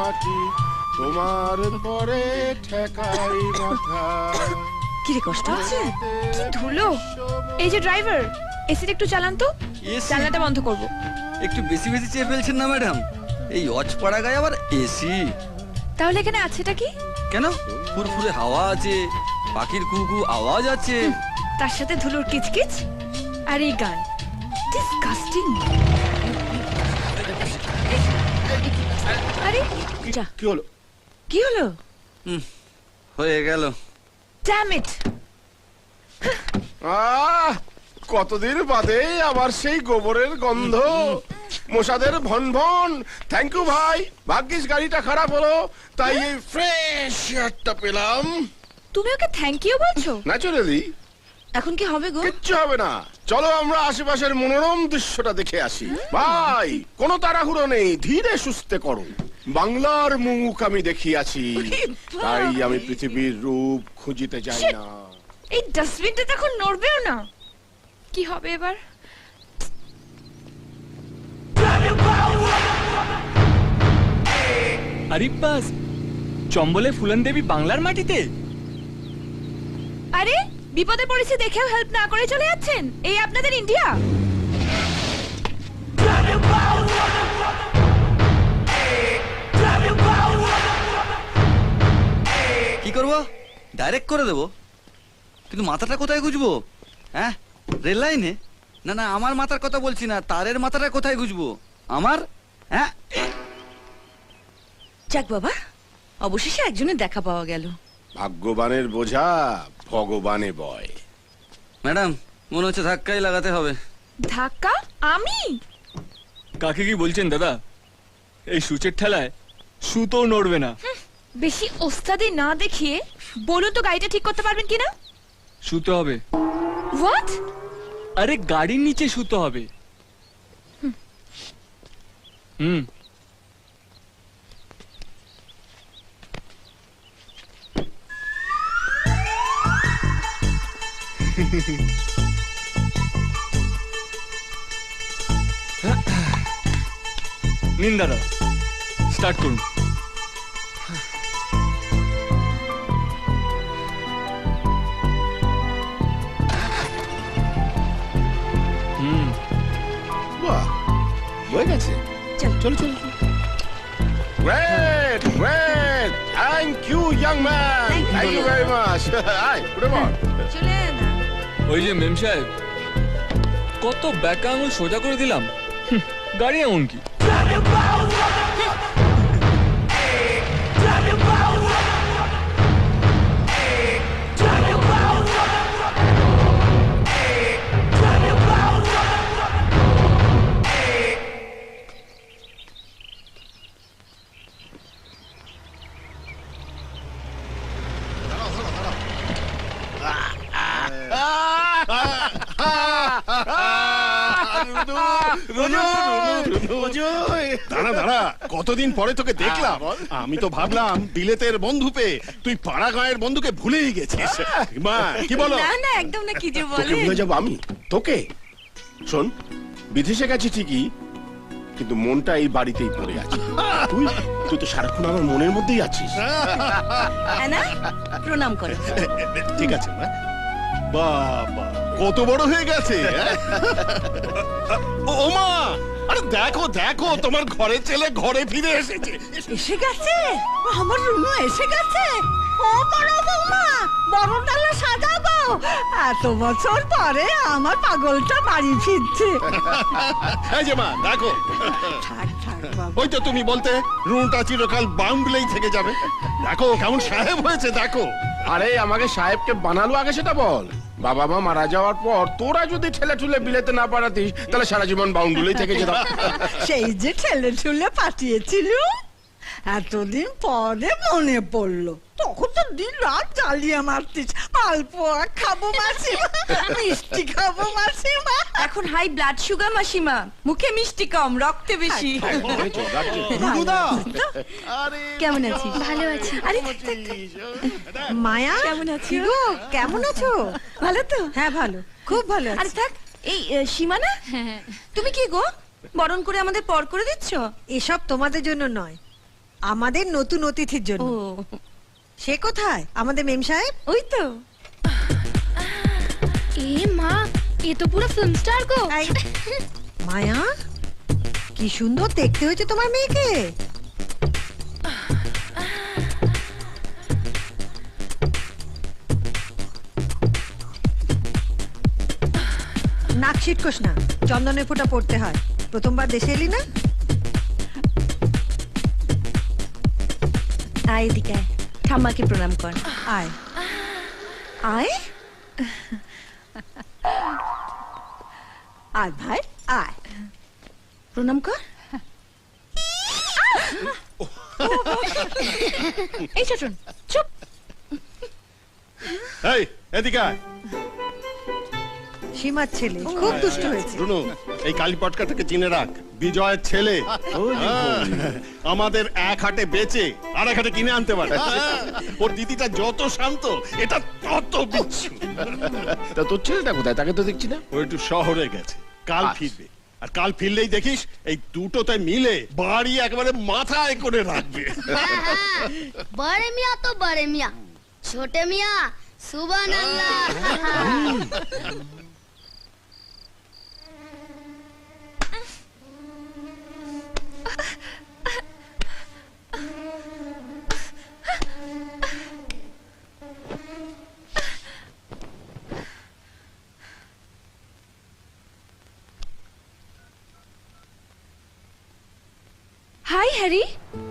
মাটি তোমার পরে ঠেকাই মাথা। কি রে কষ্ট হচ্ছে কি ধুলো? এই যে ড্রাইভার এসিটা একটু চালান তো? জানলাটা বন্ধ করব। একটু বেশি বেশি চেয়ে ফেলছেন না ম্যাডাম? এই অচপাড়া গায়ে আবার এসি? তাহলে এখানে আছেটা কি? কেন? ফুরফুরে হাওয়া আছে পাখির কুকু আওয়াজ আছে। তার সাথে ধুলোর কিচকিচ আর এই গান। ডিসকাস্টিং যা কি হলো? কি হলো? হয়ে গেল। ড্যাম আহ কতদিন বাদে আবার সেই গোবরের গন্ধ। মশাদের ভন ভন। থ্যাংক ইউ ভাই। ভাগ্যিস গাড়িটা খারাপ হলো তাই এই ফ্রেশ এয়ারটা পেলাম। তুমি ওকে থ্যাংক ইউ বলছো? ন্যাচুরালি এখন কি হবে গো? কিচ্ছু হবে না। চলো আমরা আশেপাশের মনোরম দৃশ্যটা দেখে আসি। ভাই কোনো তাড়াহুড়ো নেই ধীরে সুস্থে করো। বাংলার মুখ আমি দেখিয়াছি। তাই আমি পৃথিবীর রূপ খুঁজিতে যাই না। এই ডাস্টবিনটা তো এখন নড়বেও না। কি হবে এবার? আরিব্বাস চম্বলে ফুলন দেবী বাংলার মাটিতে? আরে বিপদে পড়েছে দেখেও হেল্প না করে চলে যাচ্ছেন? এই আপনাদের ইন্ডিয়া কি করব? ডাইরেক্ট করে দেবো। কিন্তু মাথাটা কোথায় গুজবো হ্যাঁ? রেল লাইনে? না না আমার মাথার কথা বলছি না তারের মাথাটা কোথায় গুজবো আমার? হ্যাঁ? যাক বাবা অবশেষে একজনের দেখা পাওয়া গেল। ভাগ্যবানের বোঝা ভগবানে বয়। ম্যাডাম মনে হচ্ছে ধাক্কাই লাগাতে হবে। ধাক্কা? আমি? কাকে কি বলছেন দাদা? এই সুচের ঠেলায় সুতো নড়বে না। বেশি ওস্তাদি না দেখিয়ে বলুন তো গাড়িটা ঠিক করতে পারবেন কিনা? সুতো হবে। হোয়াট আরে গাড়ির নিচে সুতো হবে। হুম। নিন দাদা স্টার্ট করুন হুম বাহ হয়ে গেছে চল। চলো চলো great great thank you young man Thank you. Thank you very much আয় উঠে পড় চলে না ওই যে মেম সাহেব কত ব্যাকা আঙুল সোজা করে দিলাম। গাড়ি এমন কি কতদিন পরে তোকে দেখলাম? আমি তো ভাবলাম বিলেতের বন্ধু পেয়ে তুই পাড়া গাঁয়ের বন্ধুকে ভুলেই গেছিস। মা কি বলো? না না একদম না কি যে বলে ভুলে যাব আমি? তোকে? শোন বিদেশে গেছি ঠিকই কিন্তু মনটা এই বাড়িতেই পড়ে আছে। তুই তুই তো সারাক্ষণ আমার মনের মধ্যেই আছিস। না প্রণাম করো। ঠিক আছে মা। বাবা কত বড় হয়ে গেছে হ্যাঁ? ও মা! আরে দেখো দেখো তোমার ঘরের ছেলে ঘরে ফিরে এসেছে। এসে গেছে? আমার রুনু এসে গেছে। ও বড় বৌমা বড় ডালা সাজাবো। এত বছর পরে আমার পাগলটা বাড়ি ফিরছে। এই যে মা দেখো। থাক থাক বাবা। ওই তো তুমি বলতে রুমটা চিরকাল বাউন্ডলেই থেকে যাবে। দেখো কেমন সাহেব হয়েছে দেখো। আরে আমাকে সাহেবকে বানালো আগে সেটা বল। বাবা মা মারা যাওয়ার পর তোরা যদি ঠেলে ঠুলে বিলেতে না পারাতিস, তাহলে সারা জীবন বাউন্ডুলেই থেকে যেতাম। সেই যে ঠেলে ঠুলে পাঠিয়েছিল। এতদিন পরে মনে পড়ল। তখন তো দিন রাত জ্বালিয়ে মারতিস আলপোয়া খাব মাসিমা মিষ্টি খাব মাসিমা। এখন হাই ব্লাড সুগার মাসিমা মুখে মিষ্টি কম রক্তে বেশি। কেমন আছিস? ভালো আছি। আরে। মায়া? কেমন আছো? গো কেমন আছো? ভালো তো? হ্যাঁ ভালো। খুব ভালো আছি। আরে থাক এই সীমানা? তুমি কি গো বরণ করে আমাদের পর করে দিচ্ছ? এসব তোমাদের জন্য নয়। আমাদের নতুন অতিথির ও। জন্য সে কোথায়? আমাদের মেম সাহেব? ওই তো। এ মা এ তো পুরো ফিল্ম স্টার গো। এই, মায়া কি সুন্দর দেখতে হয়েছে তোমার মেয়েকে। নাক ছিটকোস না চন্দনের ফোঁটা পড়তে হয়। প্রথমবার দেশে এলি না? আয় এদিকে আয়। ঠাম্মাকে প্রণাম কর। আয়। আয়? আয় ভাই আয়। প্রণাম কর। এই চটুন চুপ। এই এদিকে আয়। সীমার ছেলে খুব দুষ্ট হয়েছে। এই কালীপটকাটাকে চিনে রাখ। বিজয়ের ছেলে। হ্যাঁ। আমাদের এক হাটে বেচে আর এক হাটে কিনে আনতে পারে। হ্যাঁ। ওর দিদিটা যত শান্ত এটা তত বিচ্ছু। তা তোর ছেলেটা কোথায়? তাকে তো দেখছি না। ও একটু শহরে গেছে। কাল আচ্ছা। ফিরবে। আর কাল ফিরলেই দেখিস এই দুটোতে মিলে বাড়ি একেবারে মাথায় করে রাখবে। হ্যাঁ, বারে মিয়া তো বারে মিয়া। ছোটে মিয়া সুবান আল্লাহ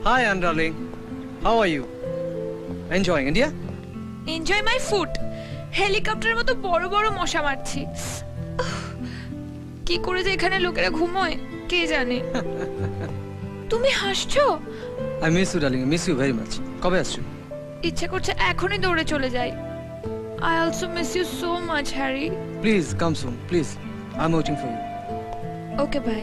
Hi, Anne darling. How are you? Enjoying India? Enjoy my food হেলিকপ্টারের মতো বড় বড় মশা মারছি কি করে যে এখানে লোকেরা ঘুমোয় কে জানে তুমি হাসছো? I miss you darling miss you very much কবে আসছো? ইচ্ছে করছে এখনই দৌড়ে চলে যাই। I also miss you so much Harry please come soon please I am waiting for you okay bye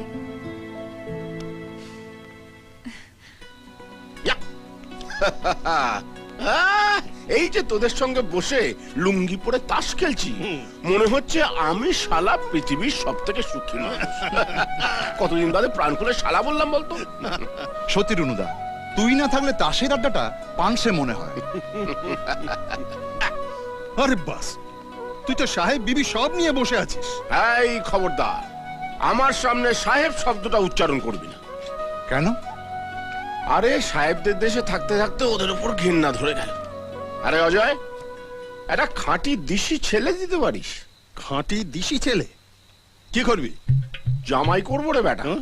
ah, এই যে তোদের সঙ্গে বসে লুঙ্গি পরে তাস খেলছি মনে হচ্ছে আমি শালা পৃথিবীর সব থেকে সুখী। কতদিন বাদে প্রাণ খুলে শালা বললাম বলতো? সত্যি রুনুদা তুই না থাকলে তাসের আড্ডাটা পাংশে মনে হয়। আরে বাস তুই তো সাহেব বিবি সব নিয়ে বসে আছিস। এই খবরদার আমার সামনে সাহেব শব্দটা উচ্চারণ করবি না। কেন? আরে সাহেবদের দেশে থাকতে থাকতে ওদের উপর ঘৃণা ধরে গেল। আরে অজয় একটা খাঁটি দিশি ছেলে দিতে পারিস। খাঁটি দিশি ছেলে? কি করবি? জামাই করব রে বেটা। হ্যাঁ?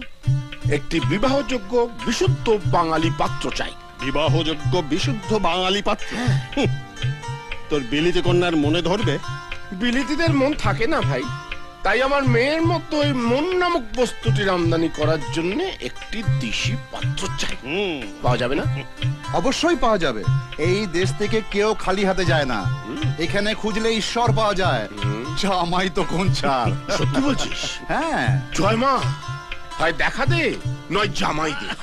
একটি বিবাহযোগ্য বিশুদ্ধ বাঙালি পাত্র চাই। বিবাহযোগ্য বিশুদ্ধ বাঙালি পাত্র? হুঁ। তোর বিলিতি কন্যার মনে ধরবে? বিলিতিদের মন থাকে না ভাই। তাই আমার মেয়ের মতো ওই মন নামক বস্তুটির আমদানি করার জন্য একটি দিশি পাত্র চাই। হুম। পাওয়া যাবে না? অবশ্যই পাওয়া যাবে। এই দেশ থেকে কেউ খালি হাতে যায় না। এখানে খুঁজলে ঈশ্বর পাওয়া যায়। জামাই তো কোন ছাড়। সত্যি বলছিস? হ্যাঁ। জয় মা। হয় দেখা দে নয় জামাই দে।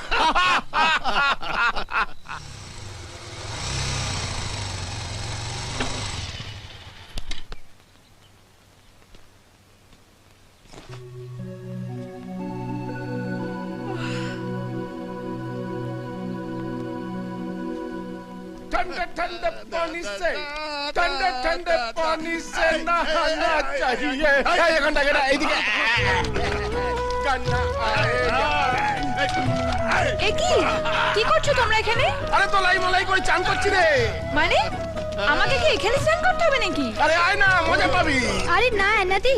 ठंडे ठंडे पानी से ठंडे ठंडे पानी से नहाना चाहिए এই ঘন্টা গেটা এইদিকে কান্না আয়েগা। এ কি কি করছো তোমরা এখানে আরে তো লাই মলাই করে চান করছি রে মানে আমাকে কি এখানে স্নান করতে হবে নাকি আরে আয় না মজা পাবি আরে না এনাদি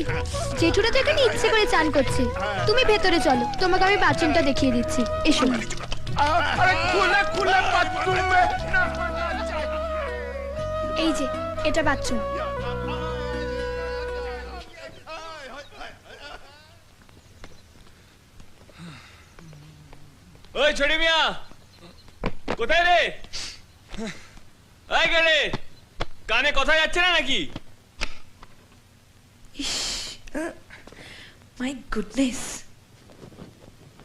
জেঠুরা তো এখানে ইচ্ছে করে চান করছে তুমি ভেতরে চলো তোমাকে আমি বাথরুমটা দেখিয়ে দিচ্ছি এসো আরে খুলে খুলে বাথরুম মে নহানা चाहिए এই যে এটা বাথরুম। ওই ছোটি মিয়া কোথায় রে? গেলে কানে কথা যাচ্ছে না নাকি? মাই গুডনেস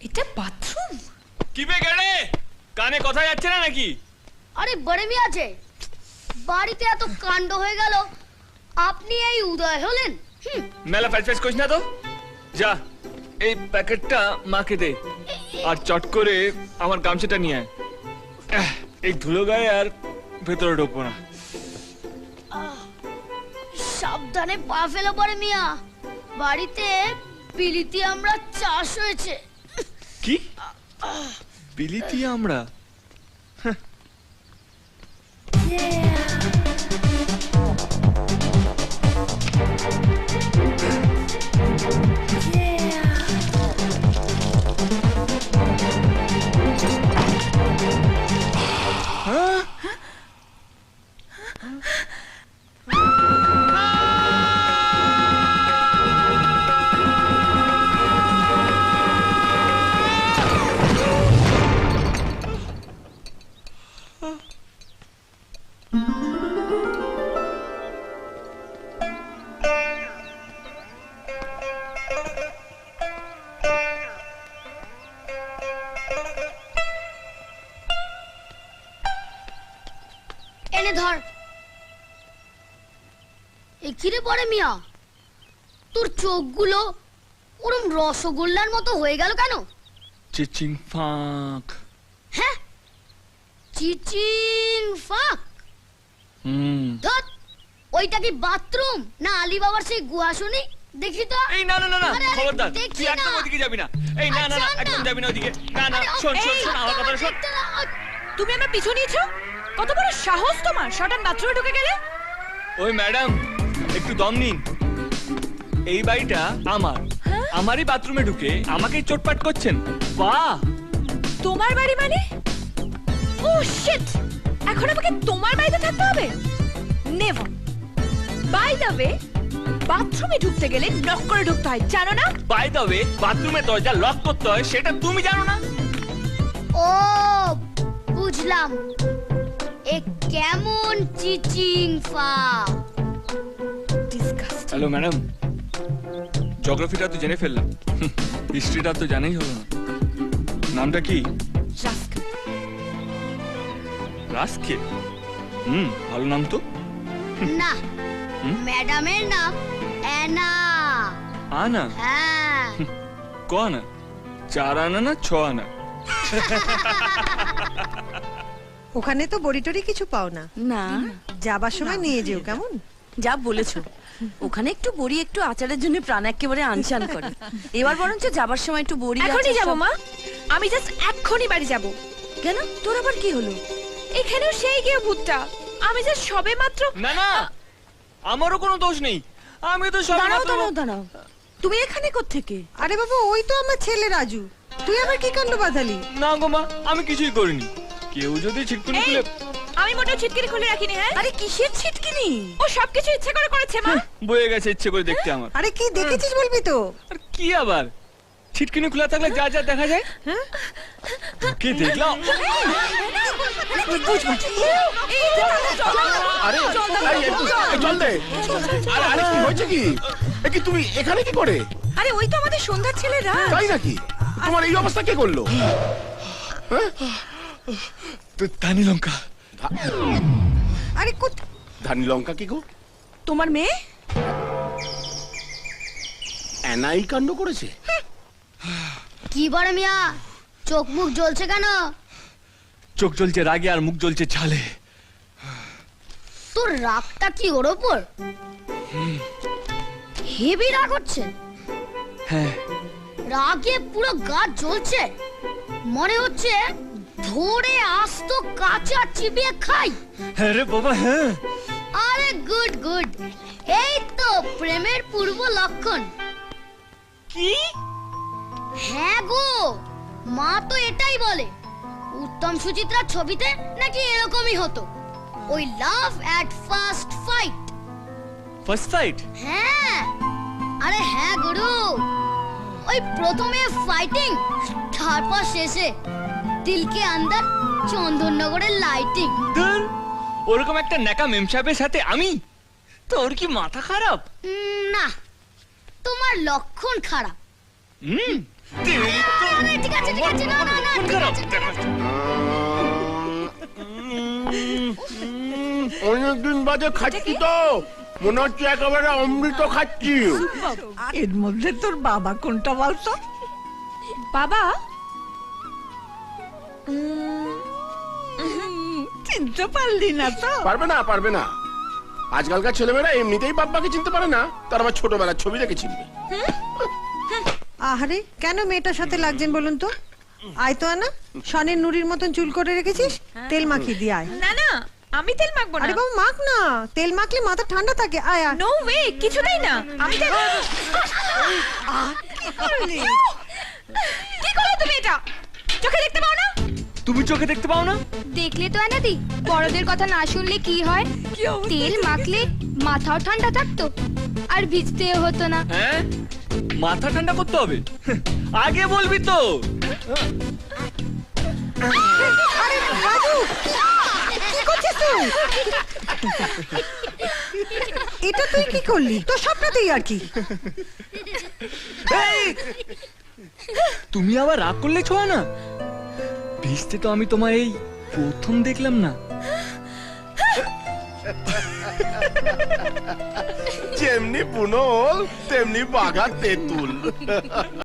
এটা বাথরুম? কি বে গেলে কানে কথা যাচ্ছে না নাকি? আরে বড়ে মিয়া আছে। বাড়িতে এত কাণ্ড হয়ে গেল। আপনি এই উদয় হলেন। হুম। মেলা ফ্যাচ করিস না তো। যা এই প্যাকেটটা মাকে দে। আর চট করে আমার গামছাটা নিয়ে আয়। এই ধুলো গায়ে আর ভেতরে ঢুকবো না। সাবধানে পা ফেলো পরে মিয়া। বাড়িতে বিলিতি আমরা চাষ হয়েছে। কি? বিলিতি আমরা? এনে এ কিরে পরে মিয়া? তোর চোখগুলো ওরম রসগোল্লার মতো হয়ে গেল কেন? চিচিং ফাঁক। হ্যাঁ? চিচিং ফাঁক। হুম। ধত ওইটা কি বাথরুম না আলী বাবার সেই গুহা শুনি দেখি তো। এই না না না না খবরদার তুই একদম ওদিকে যাবি না। এই না না আচ্ছা, না না। একদম যাবি না ওদিকে। না না শোন শোন শোন আমার কথাটা শোন। তুমি আমার পিছু নিয়েছো? কত বড় সাহস তোমার শটান বাথরুমে ঢুকে গেলে? ওই ম্যাডাম একটু দম নিন। এই বাড়িটা আমার। আমারই বাথরুমে ঢুকে আমাকেই চোটপাট করছেন। বাহ! তোমার বাড়ি মানে? ও শিট এখন আমাকে তোমার বাড়িতে থাকতে হবে? নেভার বাই দ্য ওয়ে বাথরুমে ঢুকতে গেলে লক করে ঢুকতে হয় জানো না? বাই দ্য ওয়ে বাথরুমের দরজা লক করতে হয় সেটা তুমি জানো না? ও বুঝলাম। এ কেমন চিচিং ফা হ্যালো ম্যাডাম। জিওগ্রাফিটা তো জেনে ফেললাম। হিস্ট্রিটা তো জানাই হলো না। নামটা কি? রাসকে। হুম ভালো নাম তো। না? ম্যাডামের নাম অ্যানা। আনা? হ্যাঁ। ক আনা? চার আনা না ছ আনা? ওখানে তো বড়ি টড়ি কিছু পাও না। না। যাবার সময় নিয়ে যেও কেমন? যা বলেছ। ওখানে একটু বড়ি একটু আচারের জন্য প্রাণ একেবারে আনচান করে। এবার বরঞ্চ যাবার সময় একটু বড়ি এখনই যাব মা। আমি জাস্ট এক্ষুনি বাড়ি যাব। কেন? তোর আবার কি হলো? এখানেও সেই গিয়ে ভূতটা। আমি যে সবে মাত্র না না। আমারও কোনো দোষ নেই। আমি তো সব দাঁড়াও দাঁড়াও দাঁড়াও। তুমি এখানে থেকে আরে বাবু ওই তো আমার ছেলে রাজু। তুই আবার কি কাণ্ড বাঁধালি? না গো মা আমি কিছুই করিনি। কেউ যদি ছিটকুনি খুলে আমি মোটেও ছিটকিনি খুলে রাখিনি হ্যাঁ আরে কিসের ছিটকিনি ও সবকিছু ইচ্ছে করে করেছে মা বয়ে গেছে ইচ্ছে করে দেখতে আমার আরে কি দেখেছিস বলবি তো আর কি আবার ছিটকিনি খোলা থাকলে যা যা দেখা যায় কি দেখলাম আরে চল দে আরে আরে কি হয়েছে কি এ কি তুমি এখানে কি করে আরে ওই তো আমাদের সন্ধ্যার ছেলেরা তাই নাকি তোমার এই অবস্থা কে করল তো তানি লঙ্কা আরে কোথ- ধানি লঙ্কা কি গো? তোমার মেয়ে? এনাই কাণ্ড করেছে? কি বড় মিয়া? চোখ মুখ জ্বলছে কেন? চোখ জ্বলছে রাগে আর মুখ জ্বলছে ঝালে তোর রাগটা কি ওর ওপর? হেভি রাগ হচ্ছে। হ্যাঁ। রাগে পুরো গা জ্বলছে। মনে হচ্ছে ধরে আস্ত কাঁচা চিবিয়ে খাই। হ্যাঁ রে বাবা হ্যাঁ। আরে গুড গুড। এই তো প্রেমের পূর্ব লক্ষণ। কি? হ্যাঁ গো মা তো এটাই বলে। উত্তম সুচিত্রার ছবিতে নাকি এরকমই হতো। ওই love at first fight. First fight? হ্যাঁ। আরে হ্যাঁ গুরু। ওই প্রথমে ফাইটিং তারপর শেষে। দিলকে আন্দার চন্দননগরের লাইটিং ধুর, ওরকম একটা নেকা মেম সাহেবের সাথে আমি? তোর কি মাথা খারাপ? না তোমার লক্ষণ খারাপ। হুম আরে, ঠিক আছে ঠিক আছে না না না ঠিক আছে, ঠিক আছে। অনেকদিন বাদে খাচ্ছি তো। মনে হচ্ছে একেবারে অমৃত খাচ্ছি। এর মধ্যে তোর বাবা কোনটা বলতো? বাবা? চিনতে পারলি না তো। পারবে না পারবে না। আজকালকার ছেলেমেয়েরা এমনিতেই বাপ্পাকে চিনতে পারে না তার আবার ছোটবেলার ছবি দেখে চিনবে। আহারে কেন মেয়েটার সাথে লাগছেন বলুন তো? আয় তো আনা সনের নুরির মতন চুল করে রেখেছিস তেল মাখিয়ে দিয়ে আয়। না না আমি তেল মাখবো না। আরে বাবা মাখ না তেল মাখলে মাথা ঠান্ডা থাকে আয় আয়। নো ওয়ে কিছুতেই না। আমি তেল কি করলি? কি করলে তুমি এটা? চোখে দেখতে পাও না? তুমি চোখে দেখতে পাও না? দেখলে তো আনাদি বড়দের কথা না শুনলে কি হয়? তেল মাখলে মাথাও ঠান্ডা থাকতো আর ভিজতেও হতো না। হ্যাঁ? মাথা ঠান্ডা করতে হবে? আগে বলবি তো। আরে রাজু কি করছিস তুই? এটা তুই কি করলি? তোর স্বপ্নতেই আর কি। তুমি আবার রাগ করলে ছোঁয়া না? ভিজতে তো আমি তোমায় এই প্রথম দেখলাম না। যেমনি পুনল তেমনি বাঘা তেঁতুল।